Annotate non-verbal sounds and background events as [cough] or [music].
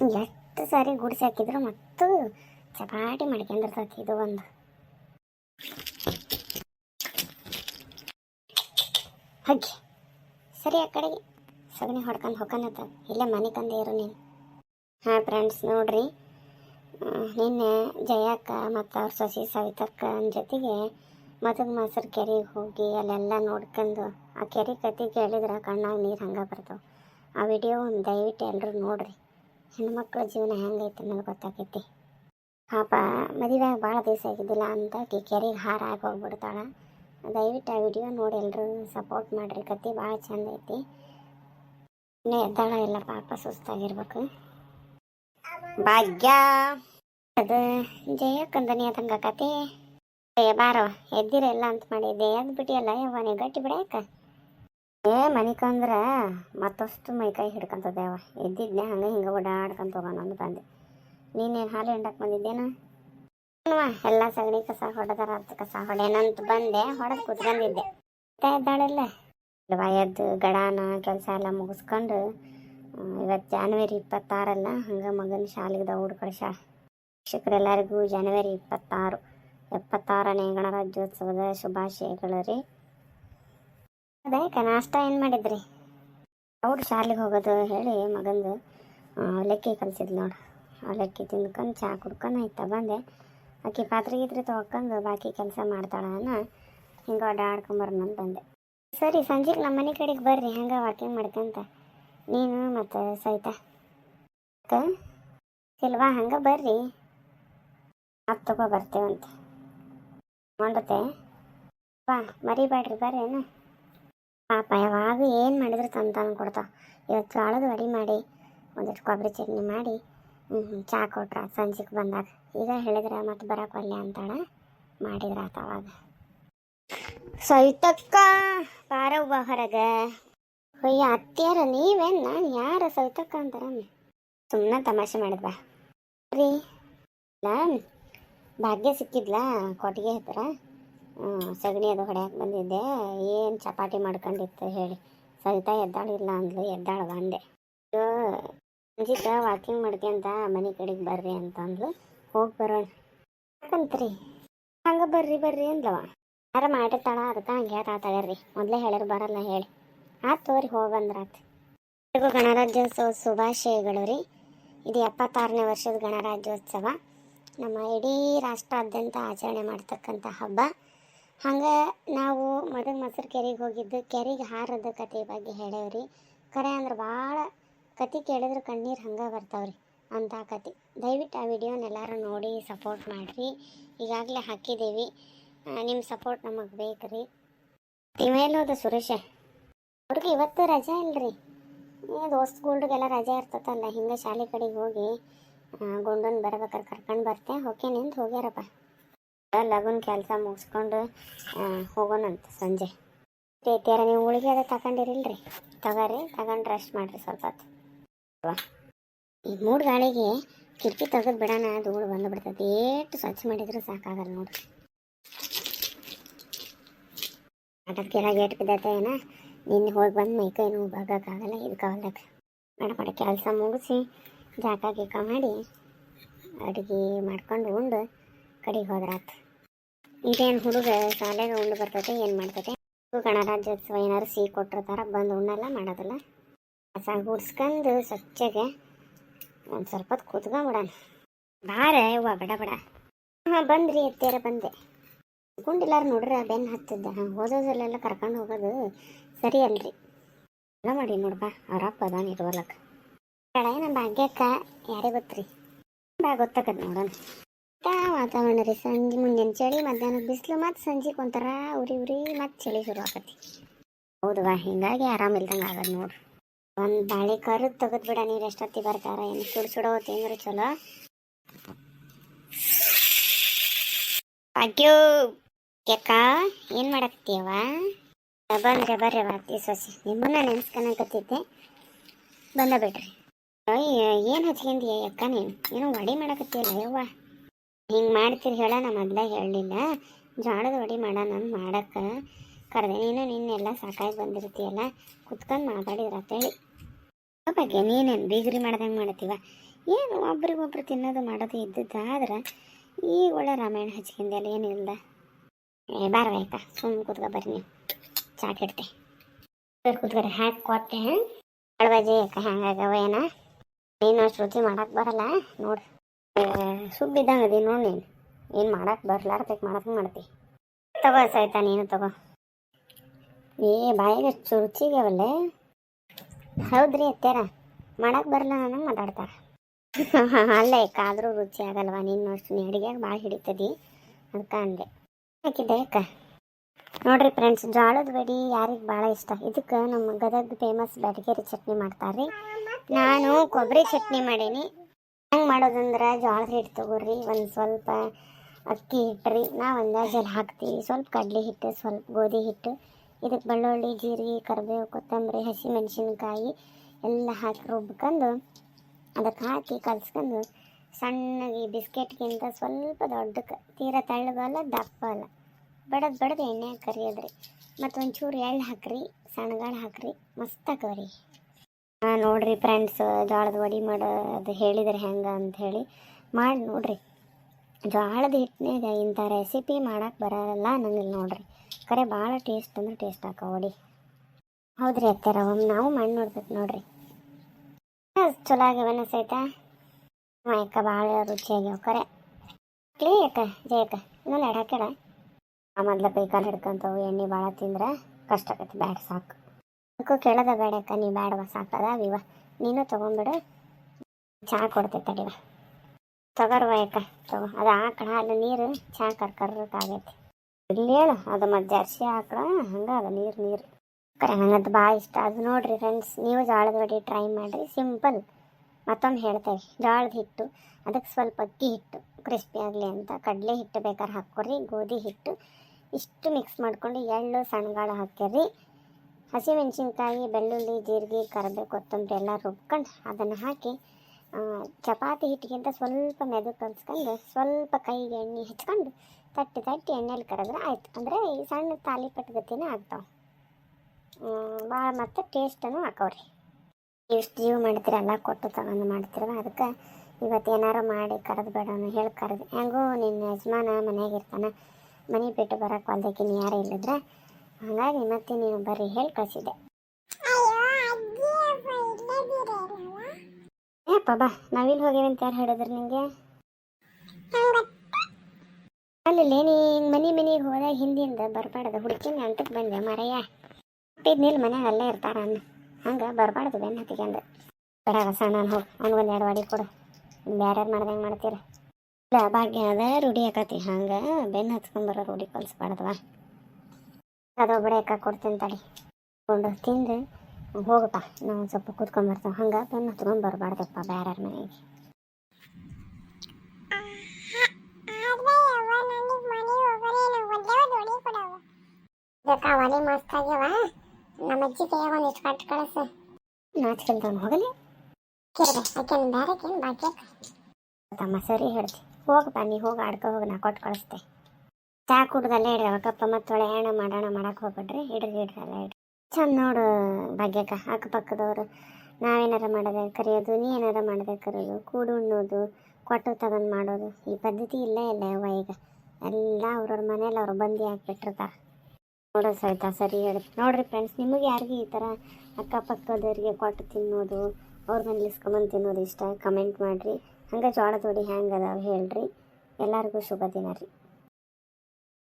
ಎಷ್ಟು ಸಾರಿ ಗುಡಿಸಿ ಹಾಕಿದ್ರು ಮತ್ತು ಚಪಾಟಿ ಮಾಡ್ಕೊಂಡಿರ್ತೈತಿ ಇದು ಒಂದು. ಹಗ್ಗಿ ಸರಿ ಆ ಕಡೆಗೆ. ಸಗಣಿ ಹೊಡ್ಕೊಂಡು ಹೊಕ್ಕನತ್ತ ಇಲ್ಲೇ ಮನೆ ತಂದೆ ಇರು ನೀನು. ಹಾಂ ಫ್ರೆಂಡ್ಸ್ ನೋಡ್ರಿ. ನಿನ್ನೆ ಜಯಕ್ಕ ಮತ್ತು ಅವ್ರ ಸೊಸಿ ಸವಿತಕ್ಕನ ಜೊತೆಗೆ ಮದಗ ಮೊಸರು ಕೆರೆಗೆ ಹೋಗಿ ಅಲ್ಲೆಲ್ಲ ನೋಡ್ಕೊಂಡು ಆ ಕೆರೆ ಕತೆ ಕೇಳಿದ್ರೆ ಕಣ್ಣಾಗ ನೀರು ಹಂಗೆ ಬರ್ತಾವೆ. ಆ ವಿಡಿಯೋ ಒಂದು ದಯವಿಟ್ಟು ಎಲ್ಲರೂ ನೋಡ್ರಿ. ಹೆಣ್ಮಕ್ಳ ಜೀವನ ಹೆಂಗೈತೆ ಅನ್ನೋದು ಗೊತ್ತಾಗೈತಿ. ಪಾಪ ಮದುವೆ ಭಾಳ ದಿವಸ ಆಗಿದ್ದಿಲ್ಲ ಅಂತ ಕೆರೆಗೆ ಹಾರ ಹಾಕಿ ಹೋಗ್ಬಿಡ್ತಾಳೆ. ದಯವಿಟ್ಟು ಆ ವಿಡಿಯೋ ನೋಡಿ ಎಲ್ಲರೂ ಸಪೋರ್ಟ್ ಮಾಡಿರಿ. ಕತ್ತಿ ಭಾಳ ಚಂದ ಐತಿ. ಇನ್ನೂ ಎದ್ದಾಳ ಇಲ್ಲ, ಪಾಪ ಸುಸ್ತಾಗಿರ್ಬೇಕು. ಭಾಗ್ಯ! ಅದು ಜಯ ಕಂದನಿ ಅದಂಗ ಕತೆ. ಬಾರೋ ಎದ್ದಿರಲ್ಲ ಅಂತ ಮಾಡಿದ್ದೆ ಎದ್ದು ಬಿಟ್ಟಿಯಲ್ಲ ಯವ್ವ ನೀವು ಗಟ್ಟಿ ಬಿಡಾಕ? ಏ ಮನಿಕಂದ್ರ ಮತ್ತಷ್ಟು ಮೈ ಕೈ ಅವ ಎದ್ದಿದ್ನೆ ಹಂಗೆ ಹಿಂಗೆ ಓಡಾಡ್ಕೊಂತ ಹೋಗೋಣ ಅಂತ ಬಂದೆ ನೀನೇನು ಹಾಲು ಹಿಂಡಕ್ಕೆ ಬಂದಿದ್ದೇನ? ಎಲ್ಲ ಸಗಣಿ ಕಸ ಹೊಡೆದಾರ ಅಂತ ಕಸ ಹೊಡೆನಂತ ಬಂದೆ, ಹೊಡೆದು ಕುತ್ಕೊಂಡಿದ್ದೆ ಇದ್ದಾಳೆಲ್ಲ ಇಲ್ವಾ, ಎದ್ದು ಗಡಾನ ಕೆಲಸ ಎಲ್ಲ ಮುಗಿಸ್ಕೊಂಡು ಇವತ್ತು ಜಾನ್ವರಿ ಇಪ್ಪತ್ತಾರಲ್ಲ, ಹಂಗೆ ಮಗನ ಶಾಲೆಗೆ ದೌಡ್ ಶಾ. ಶಿಕ್ಷಕರೆಲ್ಲರಿಗೂ ಜನವರಿ ಇಪ್ಪತ್ತಾರು. ಎಪ್ಪತ್ತಾರನೇ ಗಣರಾಜ್ಯೋತ್ಸವದ ಶುಭಾಶಯಗಳು ರೀ. ಅದೇ ನಾಷ್ಟ ಏನು ಮಾಡಿದ್ರಿ? ಅವ್ರು ಶಾಲೆಗೆ ಹೋಗೋದು ಹೇಳಿ ಮಗಂದು. ಅವಲಕ್ಕಿ ಕಲಿಸಿದ್ಲು ನೋಡು. ಅವಲಕ್ಕಿ ತಿನ್ಕೊಂಡು ಚಹಾ ಕುಡ್ಕೊಂಡು ಆಯ್ತಾ, ಬಂದೆ. ಆಕಿ ಪಾತ್ರೆ ಗೀತ್ರೆ ತೊಗೊಂಡು ಬಾಕಿ ಕೆಲಸ ಮಾಡ್ತಾಳೆ ಅನ್ನೋ. ಹಿಂಗೆ ಓಡಾಡ್ಕೊಂಬರೋಣ ಅಂತ ಬಂದೆ. ಸರಿ, ಸಂಜೆಗೆ ನಮ್ಮ ಮನೆ ಕಡೆಗೆ ಬರ್ರಿ, ಹಂಗೆ ವಾಕಿಂಗ್ ಮಾಡ್ಕೊಂತ. ನೀನು ಮತ್ತು ಸಹಿತ ಇಲ್ವಾ, ಹಂಗೆ ಬರ್ರಿ. ಅದು ತಗೋ ಬರ್ತೇವಂತೆ. ಮಾಡತ್ತೆ ಬಾ, ಮರಿಬೇಡ್ರಿ, ಬರ್ರಿ, ಏನು? ಪಾಪ ಯಾವಾಗ ಏನು ಮಾಡಿದ್ರು ತಂದು ತಂದು ಕೊಡ್ತಾವ ಇವತ್ತು ಜೋಳದ ವಡಿ ಮಾಡಿ ಒಂದಿಷ್ಟು ಕೊಬ್ಬರಿ ಚಟ್ನಿ ಮಾಡಿ ಚಹಾ ಕೊಟ್ರ ಸಂಜೆಗೆ ಬಂದಾಗ. ಈಗ ಹೇಳಿದ್ರೆ ಮತ್ತೆ ಬರಕ್ಕೆ ಒಲ್ಲೆ ಅಂತಾಳೆ ಮಾಡಿದ್ರೆ ಆತ ಅವಾಗ. ಸವಿತಕ್ಕ ಬಾರವ್ವ ಹೊರಗೆ. ಅಯ್ಯ ಅತ್ಯಾರ ನೀವೇನು? ನಾನು ಯಾರ ಸವಿತಕ್ಕ ಅಂತಾರ ಸುಮ್ಮನೆ ತಮಾಷೆ ಮಾಡಿದ್ವಾ ರೀ ನಾನು ಭಾಗ್ಯ ಸಿಕ್ಕಿದ್ಲಾ ಕೊಟ್ಟಿಗೆ ಹತ್ರ ಹ್ಮ್, ಸಗಣಿ ಅದು ಹೊಡ್ಯಾಕೆ ಬಂದಿದ್ದೆ. ಏನು ಚಪಾತಿ ಮಾಡ್ಕೊಂಡಿತ್ತು ಹೇಳಿ. ಸವಿತಾ ಎದ್ದಾಳಿಲ್ಲ ಅಂದ್ಲು, ಎದ್ದಾಳು ಬಂದೆ ಸಂಜಿಕ ವಾಕಿಂಗ್ ಮಾಡ್ಕೊಂತ ಮನೆ ಕಡೆಗೆ ಬರ್ರಿ ಅಂತ ಅಂದ್ಲು. ಹೋಗಿ ಬರೋಣ. ಯಾಕಂತ್ರಿ? ಹಂಗೆ ಬರ್ರಿ ಬರ್ರಿ ಅಂದ್ಲವ. ಯಾರ ಮಾಡಿರ್ತಾಳ ಅದಕ್ಕೆ ಹಂಗೆ ಹೇಳ್ತಾಳ್ರಿ ಮೊದಲೇ ಹೇಳಿರ್ ಬರಲ್ಲ ಹೇಳಿ. ಆತು ತೋರಿ ಹೋಗಂದ್ರಾತ್ ಗಣರಾಜ್ಯೋತ್ಸವ ಶುಭಾಶಯಗಳು ರೀ. ಇದು ಎಪ್ಪತ್ತಾರನೇ ವರ್ಷದ ಗಣರಾಜ್ಯೋತ್ಸವ. ನಮ್ಮ ಇಡೀ ರಾಷ್ಟ್ರಾದ್ಯಂತ ಆಚರಣೆ ಮಾಡ್ತಕ್ಕಂಥ ಹಬ್ಬ. ಹಂಗೆ ನಾವು ಮದನ್ ಮೊಸರು ಕೆರೆಗೆ ಹೋಗಿದ್ದು, ಕೆರೆಗೆ ಹಾರದ ಕತೆ ಬಗ್ಗೆ ಹೇಳೇವ್ರಿ. ಕರೆ ಅಂದ್ರೆ ಭಾಳ ಕತೆ ಕೇಳಿದ್ರೆ ಕಣ್ಣೀರು ಹಂಗೆ ಬರ್ತಾವ್ರಿ ಅಂಥ ಕತೆ ದಯವಿಟ್ಟು ಆ ವಿಡಿಯೋನ ಎಲ್ಲರೂ ನೋಡಿ ಸಪೋರ್ಟ್ ಮಾಡಿರಿ. ಈಗಾಗಲೇ ಹಾಕಿದ್ದೀವಿ ನಿಮ್ಮ ಸಪೋರ್ಟ್ ನಮಗೆ ಬೇಕು ರೀ ಹೋದ ಸುರೇಶ? ಅವ್ರಿಗೆ ಇವತ್ತು ರಜೆ ಇಲ್ರಿ. ದೋಸ್ತಗಳ್ರಿಗೆಲ್ಲ ರಜೆ ಇರ್ತತಲ್ಲ ಹಿಂಗೆ ಶಾಲೆ ಕಡೆಗೆ ಹೋಗಿ ಗುಂಡನ್ ಬರ್ಬೇಕಾರೆ ಕರ್ಕೊಂಡು ಬರ್ತೆ ಹೋಕೆ ನಿಂತು ಹೋಗ್ಯಾರಪ್ಪ. ಲಗುನ್ ಕೆಲಸ ಮುಗಿಸ್ಕೊಂಡು ಹೋಗೋಣ ಹೋಗೋಣಂತ ಸಂಜೆ. ತೇತೀರ ನೀವು ಉಳಿಗೆ ಅದ ತಗೊಂಡಿರಿಲ್ರಿ. ತಗೋರಿ, ತಗೊಂಡು ರೆಸ್ಟ್ ಮಾಡಿರಿ ಸ್ವಲ್ಪ. ಈ ಮೂರು ಗಾಳಿಗೆ ಕಿಟಕಿ ತೆಗೆದು ಬಿಡೋಣ, ಧೂಳು ಬಂದು ಬಿಡ್ತದೆ ಏಟು ಸ್ವಚ್ಛ ಮಾಡಿದ್ರು ಸಾಕಾಗಲ್ಲ ನೋಡ್ರಿ ಆಟದ ಕೆಳಗೆ ಏಟು ಬಿದ್ದೈತೆ ಏನ? ನಿನ್ನೆ ಹೋಗಿ ಬಂದು ಮೈಕೈ ನೋವು ಬಗ್ಗಕ್ಕಾಗಲ್ಲ ಇದು ಹೊಲಕ್ಕೆ ಮಾಡ ಮಾಡ ಕೆಲಸ ಮುಗಿಸಿ ಜಾಕ ಗೀಕ ಮಾಡಿ, ಅಡುಗೆ ಮಾಡ್ಕೊಂಡು ಉಂಡು, ಕಡೆಗೆ ಹೋದ್ರಾತು ಇದೇನು ಹುಡುಗ ಶಾಲೆಗೆ ಉಂಡು ಬರ್ತೈತೆ, ಏನು ಮಾಡ್ತೈತೆ? ಗಣರಾಜ್ಯೋತ್ಸವ ಏನಾದ್ರು ಸಿಹಿ ಕೊಟ್ಟಿರ್ತಾರ, ಬಂದು ಉಣ್ಣಲ್ಲ ಮಾಡೋದಿಲ್ಲ? ಕಸ ಗುಡ್ಸ್ಕೊಂಡು ಸ್ವಚ್ಛಗೆ ಒಂದು ಸ್ವಲ್ಪ ಹೊತ್ತು ಬಾರೆ ಬಾರ ಅವ್ವ, ಬಡ ಬಡ. ಹಾಂ, ಬಂದ್ರಿ ಎತ್ತೇರ ಬಂದೆ. ಕುಂಡಿಲ್ಲಾರ ನೋಡ್ರಿ ಬೆನ್ನು ಹತ್ತಿದ್ದ. ಹಾಂ ಓದೋದಲ್ಲೆಲ್ಲ ಕರ್ಕೊಂಡು ಹೋಗೋದು ಸರಿ ಅಲ್ರಿ ಎಲ್ಲ ಮಾಡಿ ನೋಡ್ಬಾ ಅವ್ರ ಅಪ್ಪ ಅದಾನ ಇಟ್ಕೊಳಕ್ಕೆ ಬೇಡ ನಮ್ಮ ಭಾಗ್ಯಕ್ಕ ಯಾರೇ ಗೊತ್ತ್ರಿ? ಬಾ, ಗೊತ್ತಾಗದ್ ನೋಡೋಣ. ವಾತಾವರಣ ರೀ. ಸಂಜೆ ಮುಂಜಾನೆ ಚಳಿ ಮಧ್ಯಾಹ್ನ ಬಿಸಿಲು, ಮತ್ತು ಸಂಜೆಗೆ ಒಂಥರ ಉರಿ ಉರಿ, ಮತ್ತು ಚಳಿ ಶುರು ಆಕತಿ ಹೌದವಾ ಹಿಂಗಾಗಿ ಆರಾಮಿಲ್ದಂಗೆ ಆಗದು ನೋಡ್ರಿ ಒಂದು ಬಾಳೆ ಕರುದು ತೆಗೆದು ಬಿಡ ನೀರು ಎಷ್ಟೊತ್ತಿ ಬರ್ತಾರ, ಏನು ಸುಡು ಸುಡೋ ತಿಂದ್ರೆ ಚಲೋ? ಅಡ್ಯೋ ಯಾಕ ಏನು ಮಾಡಕತ್ತೀಯವ ಬಂದ್ರೆ ಬರ್ರಿ ಬಾತಿ ಸೊಸಿ. ನಿಮ್ಮನ್ನ ನೆನ್ಸ್ಕೊಳಕತ್ತಿದ್ದೆ ಬಂದ ಬಿಡ್ರಿ. ಏನು ಹಚ್ಕೊಂಡಿಯ ಅಕ್ಕ ನೀನು? ಏನು ವಡಿ ಮಾಡಕತ್ತೀಯಲ್ಲ, ಯವ್ವ? ಹಿಂಗೆ ಮಾಡ್ತೀರಿ ಹೇಳ, ನಾ ಮೊದ್ಲೇ ಹೇಳಲಿಲ್ಲ. ಜೋಳದ ವಡಿ ಮಾಡೋಣ ಅಂತ ಮಾಡಕ್ಕೆ. ಕರೆದೆ, ನೀನು ನಿನ್ನೆಲ್ಲ ಸಾಕಾಗಿ ಬಂದಿರ್ತೀಯಲ್ಲ, ಕುತ್ಕೊಂಡು ಮಾತಾಡಿದ್ರ ಅಂತೇಳಿ ಬಗ್ಗೆ ನೀನೇನು ಬೀಗ್ರಿ ಮಾಡ್ದಂಗೆ ಮಾಡ್ತೀವ? ಏನು, ಒಬ್ರಿಗೊಬ್ರು ತಿನ್ನೋದು ಮಾಡೋದು ಇದ್ದದ್ದಾದ್ರೆ ಈಗ ಒಳ್ಳೆ ರಾಮಾಯಣ ಹಚ್ಕೊಂಡೆಲ್ಲ ಏನಿಲ್ಲ ಏ ಬಾರವಾಯ್ಕ ಸುಮ್ಮನೆ ಕುತ್ಕೊ ಬರ್ರಿ ನೀವು. ಚಾಕಿಡ್ತೆ ಕೂತ್ಕೊರಿ, ಹಾಕಿ, ಕೊಟ್ಟೆ. ಅಳಬಾಜಿ ಅಕ್ಕ ಹ್ಯಾಂಗಾಗವ ಏನ? ನೀನು ರುಚಿ ಮಾಡಕ್ಕೆ ಬರಲ್ಲ, ನೋಡು. ಸುಬ್ಬಿದ್ದಂಗೆ ಅದೇ ನೋಡಿ ನೀನು. ಏನು ಮಾಡಕ್ಕೆ ಬರ್ಲಾರ್ದಕ್ಕೆ ಮಾಡಕ್ಕೆ ಮಾಡ್ತಿ? ತಗೋ ಸಾಯ್ತ ನೀನು ತಗೋ. ಏ, ಬಾಯಿಗೆ ಅಷ್ಟು ರುಚಿಗ್ಯಾವಲ್ಲೇ ಹೌದ್ರಿ ಅತ್ಯಾರ ಮಾಡಕ್ಕೆ ಬರಲ್ಲ ನಾನು ಮಾತಾಡ್ತಾರೆ. [laughs] ಅಲ್ಲೇ ಆದರೂ ರುಚಿ ಆಗಲ್ವಾ? ನೀನು ಅಷ್ಟು ನೀ ಅಡುಗೆಗೆ ಭಾಳ ಹಿಡಿತದಿ. ಅದಕ್ಕೆ ಅಂದೆ. ಹಾಕಿದ್ದೆ ಅಕ್ಕ ನೋಡ್ರಿ ಫ್ರೆಂಡ್ಸ್, ಜೋಳದ ಬಡಿ ಯಾರಿಗೆ ಭಾಳ ಇಷ್ಟ? ಇದಕ್ಕೆ ನಮ್ಮ ಗದಗ ಫೇಮಸ್ ಬ್ಯಾಡಗೇರಿ ಚಟ್ನಿ ಮಾಡ್ತಾರೆ ನಾನು ಕೊಬ್ಬರಿ ಚಟ್ನಿ ಮಾಡೀನಿ. ಹೆಂಗೆ ಮಾಡೋದಂದ್ರೆ ಜೋಳದ ಹಿಟ್ಟು ತಗೋರಿ, ಒಂದು ಸ್ವಲ್ಪ ಅಕ್ಕಿ ಹಿಟ್ಟು ನಾ ಅಂದಾಜಲ್ಲಿ ಹಾಕ್ತೀವಿ. ಸ್ವಲ್ಪ ಕಡಲೆ ಹಿಟ್ಟು, ಸ್ವಲ್ಪ ಗೋಧಿ ಹಿಟ್ಟು ಇದಕ್ಕೆ ಬೆಳ್ಳುಳ್ಳಿ, ಜೀರಿಗೆ, ಕರಿಬೇವು, ಕೊತ್ತಂಬರಿ, ಹಸಿಮೆಣಸಿನ್ಕಾಯಿ ಎಲ್ಲ ಹಾಕಿ ರುಬ್ಕೊಂಡು ಅದಕ್ಕೆ ಹಾಕಿ ಕಲ್ಸ್ಕೊಂಡು ಸಣ್ಣಗೆ ಬಿಸ್ಕೆಟ್ಗಿಂತ ಸ್ವಲ್ಪ ದೊಡ್ಡಕ್ಕೆ ತೀರಾ ತೆಳ್ಳಗಲ್ಲ ದಪ್ಪ ಅಲ್ಲ. ಬಡದು ಬಡದು ಎಣ್ಣೆ ಕರಿಯೋದ್ರಿ ಮತ್ತು ಒಂಚೂರು ಎಳ್ಳು ಹಾಕ್ರಿ, ಸಣ್ಣಗಾಳು ಹಾಕ್ರಿ, ಮಸ್ತ್ ಹಾಕವ್ರಿ. ಹಾಂ ನೋಡ್ರಿ ಫ್ರೆಂಡ್ಸ್ ಜೋಳದ ವಡಿ ಮಾಡೋದು ಹೇಳಿದ್ರೆ ಹೆಂಗೆ ಹೇಳಿ. ಮಾಡಿ ನೋಡ್ರಿ. ಜೋಳದ ಹಿಟ್ಟಿನಾಗ ಇಂಥ ರೆಸಿಪಿ ಮಾಡಕ್ಕೆ ಬರಲ್ಲ ನನಗೆ ನೋಡ್ರಿ. ಖರೆ ಭಾಳ ಟೇಸ್ಟ್ ಅಂದ್ರೆ ಟೇಸ್ಟ್ ಹಾಕ ವಡಿ. ಹೌದ್ರಿ ಅತ್ತಾರ ಒಮ್ಮೆ ನಾವು ಮಾಡಿ ನೋಡ್ಬೇಕು ನೋಡ್ರಿ. ಚಲೋ ಆಗ್ಯಾವನ ಸಹಿತ ಅಕ್ಕ ಭಾಳ ರುಚಿಯಾಗ್ಯಾವ ಖರೆ ಕ್ಲೀ ಅಕ್ಕ ಜಯ ಅಕ್ಕ. ಇನ್ನೊಂದು ಎಡ ಹಾಕ್ಯಾಡ ಮೊದ್ಲ ಕೈಕಾಲು ಹಿಡ್ಕೊಂತವು, ಎಣ್ಣೆ ಭಾಳ ತಿಂದ್ರೆ ಕಷ್ಟ ಆಗತ್ತೆ ಬ್ಯಾಡ ಸಾಕು. ಕೇಳದ ಬೇಡ ಅಕ್ಕ ನೀ ಬೇಡವ ಸಾಕದ ವಿವ ನೀನು ತೊಗೊಂಬಿಡು ಚಹಾ ಕೊಡ್ತೈತೆ ತಡಿವ ತಗೋರ್ವ ಅಕ್ಕ, ತಗೋ. ಅದು ಆಕಳ ಹಾಲು ನೀರು ಚಹಾ ಕರ್ಕರ್ಕಾಗೈತಿ ಹೇಳು, ಅದು ಮತ್ತು ಜರ್ಸಿ ಆಕಳ ಹಂಗೆ ಅದ ನೀರು ನೀರು. ಕರೆ, ನಂಗಂತ ಭಾಳ ಇಷ್ಟ. ಅದು ನೋಡ್ರಿ ಫ್ರೆಂಡ್ಸ್ ನೀವು ಜೋಳದ ವಡಿ ಟ್ರೈ ಮಾಡಿರಿ ಸಿಂಪಲ್ ಮತ್ತೊಮ್ಮೆ ಹೇಳ್ತೇವೆ ಜೋಳದ ಹಿಟ್ಟು ಅದಕ್ಕೆ ಸ್ವಲ್ಪ ಅಕ್ಕಿ ಹಿಟ್ಟು ಕ್ರಿಸ್ಪಿ ಆಗಲಿ ಅಂತ. ಕಡಲೆ ಹಿಟ್ಟು ಬೇಕಾದ್ರೆ ಹಾಕ್ಕೊರಿ ಗೋಧಿ ಹಿಟ್ಟು. ಇಷ್ಟು ಮಿಕ್ಸ್ ಮಾಡ್ಕೊಂಡು ಎಳ್ಳು ಸಣ್ಣಗಾಳು ಹಾಕ್ಯಾರಿ ಹಸಿಮೆಣಸಿನ್ಕಾಯಿ, ಬೆಳ್ಳುಳ್ಳಿ, ಜೀರಿಗೆ, ಕರಿಬೇವು, ಕೊತ್ತಂಬರಿ ಎಲ್ಲ ರುಬ್ಕೊಂಡು ಅದನ್ನು ಹಾಕಿ ಚಪಾತಿ ಹಿಟ್ಟಿಗಿಂತ ಸ್ವಲ್ಪ ಮೆದು ಕಲ್ಸ್ಕೊಂಡು ಸ್ವಲ್ಪ ಕೈಗೆ ಎಣ್ಣೆ ಹಚ್ಕೊಂಡು ತಟ್ಟಿ ತಟ್ಟಿ ಎಣ್ಣೆಲಿ ಕರೆದ್ರೆ ಆಯ್ತು. ಅಂದರೆ ಈ ಸಣ್ಣ ತಾಲಿಪಟ್ಟು ಗತಿನೇ ಆಗ್ತಾವೆ. ಭಾಳ ಮತ್ತು ಟೇಸ್ಟನ್ನು ಹಾಕವ್ರಿ. ಎಷ್ಟು ಜೀವ ಮಾಡ್ತೀರಲ್ಲ ಕೊಟ್ಟು ತಗೊಂಡು ಮಾಡ್ತಿರಲ್ಲ, ಅದಕ್ಕೆ ಇವತ್ತು ಏನಾರು ಮಾಡಿ ಕರೆದು ಬೇಡನು ಹೇಳಿ ಕರೆದು. ಹೆಂಗೂ ನಿನ್ನ ಯಜಮಾನ ಮನೆಯಾಗಿರ್ತಾನೆ ಮನೆ ಬಿಟ್ಟು ಬರೋಕೆ ಹೊಲ್ದಕ್ಕಿನ ಯಾರು ಇಲ್ಲಿದ್ರೆ ಹಾಗಾಗಿ ಮತ್ತೆ ನೀನು ಬರ್ರಿ ಹೇಳಿ ಕಳಿಸಿದ್ದೆ. ಏಪ್ಪ ಬಾ ನಾವಿಲ್ಲಿ ಹೋಗೇವಿ ಅಂತ ಯಾರು ಹೇಳಿದ್ರು ನಿಂಗೆ? ಅಲ್ಲಲ್ಲಿ ನೀನು ಮನೆ ಮನೆಗೆ ಹೋದಾಗ ಹಿಂದಿಂದ ಬರಬಾರ್ದು. ಹುಡುಕಿನ ಅಂತಕ್ಕೆ ಬಂದೆ ಮರಯ್ಯ. ಹುಟ್ಟಿದ್ನಿಲ್ ಮನ್ಯಾಗ ಅಲ್ಲೇ ಇರ್ತಾರ ಅನ್ನ ಹಂಗೆ ಬರಬಾರ್ದು ಬೆನ್ನ ಹತ್ತಿಗೆಂದು ಬರಾಗ ಸಣ್ಣ ಹೋಗಿ ಒಂದು ಎರಡು ವಾಡಿ ಕೊಡು. ಬ್ಯಾರ್ಯಾರು ಮಾಡ್ದಂಗೆ ಮಾಡ್ತೀರ. ಇಲ್ಲ, ಭಾಗ್ಯ ಅದ, ರೂಢಿ ಆಕತಿ. ಹಂಗೆ ಬೆನ್ನು ಹಚ್ಕೊಂಬರೋ ರೂಢಿ ಕಲಿಸ್ಬಾರ್ದವ ಅದೊಬ್ಬಡೆ ಅಕ್ಕ ಕೊಡ್ತೀನಿ ತಡಿ. ಕೊಂಡು ತಿಂದು ಹೋಗಪ್ಪ. ನಾವು ಸ್ವಲ್ಪ ಕೂತ್ಕೊಂಬರ್ತಾವೆ ಹಂಗೆ ಬೆನ್ನು ಹತ್ಕೊಂಡು ಬರಬಾರ್ದಪ್ಪ ಬ್ಯಾರ್ಯಾರ ಮನೆಗೆ. ಒಲೆ ಮಸ್ತ್ ಆಗ್ಯವ ನಮ್ಮ ಅಜ್ಜಿ ಕೈಯಾಗ ಒಂದು ಇಷ್ಟು ಕಟ್ಟು ಕಳಿಸು. ನಾಚ್ಕೊಂತವ್ನು ಹೋಗಲಿ? ಕೇಳ್ದೆ ಬೇರೆ ಕೇನು ಬಾಕಿ ತಮ್ಮ ಸರಿ ಹೇಳ್ತಿ. ಹೋಗಪ್ಪ ನೀ ಹೋಗಿ ಆಡ್ಕೊ ಹೋಗಿ ನಾ ಕೊಟ್ಟು ಕಳಿಸ್ತೆ. ಚಾ ಕುಡ್ದಲ್ಲೇ ಇಡ್ರಿ ಅಕ್ಕಪ್ಪ ಮತ್ತು ಒಳ್ಳೆ ಹೆಣ್ಣು ಮಾಡೋಣ ಮಾಡಕ್ಕೆ ಹೋಗ್ಬಿಡ್ರಿ ಇಡ್ರಿ ಇಡ್ರಿ ಅಲ್ಲ ಇಡ್ರಿ ಚಂದ ನೋಡು ಭಾಗ್ಯಕ್ಕ, ಅಕ್ಕಪಕ್ಕದವರು. ನಾವೇನಾರ ಮಾಡೋದೇ ಕರೆಯೋದು ನೀ ಏನಾರ ಮಾಡದೆ ಕರೆಯೋದು, ಕೂಡು ಉಣ್ಣೋದು, ಕೊಟ್ಟು ತಗೊಂಡು ಮಾಡೋದು, ಈ ಪದ್ಧತಿ ಇಲ್ಲೇ ಇಲ್ಲ ಯವ್ವ ಈಗ. ಎಲ್ಲ ಅವ್ರವ್ರ ಮನೇಲಿ ಅವ್ರು ಬಂದು ಹಾಕ್ಬಿಟ್ಟಿರ್ತಾರೆ. ನೋಡೋ ಸಹಿತ ಸರಿ ಹೇಳಿ. ನೋಡ್ರಿ ಫ್ರೆಂಡ್ಸ್ ನಿಮಗೆ ಯಾರಿಗೆ ಈ ಥರ ಅಕ್ಕಪಕ್ಕದವ್ರಿಗೆ ಕೊಟ್ಟು ತಿನ್ನೋದು, ಅವ್ರ ಮನೇಲಿ ಇಸ್ಕೊಂಬಂದು ತಿನ್ನೋದು ಇಷ್ಟ ಕಮೆಂಟ್ ಮಾಡಿರಿ. ಹಂಗೆ ಜೋಳದ ಹೊಡಿ ಅದಾವೆ ಹೇಳ್ರಿ. ಎಲ್ಲರಿಗೂ ಶುಭ ದಿನ ರೀ.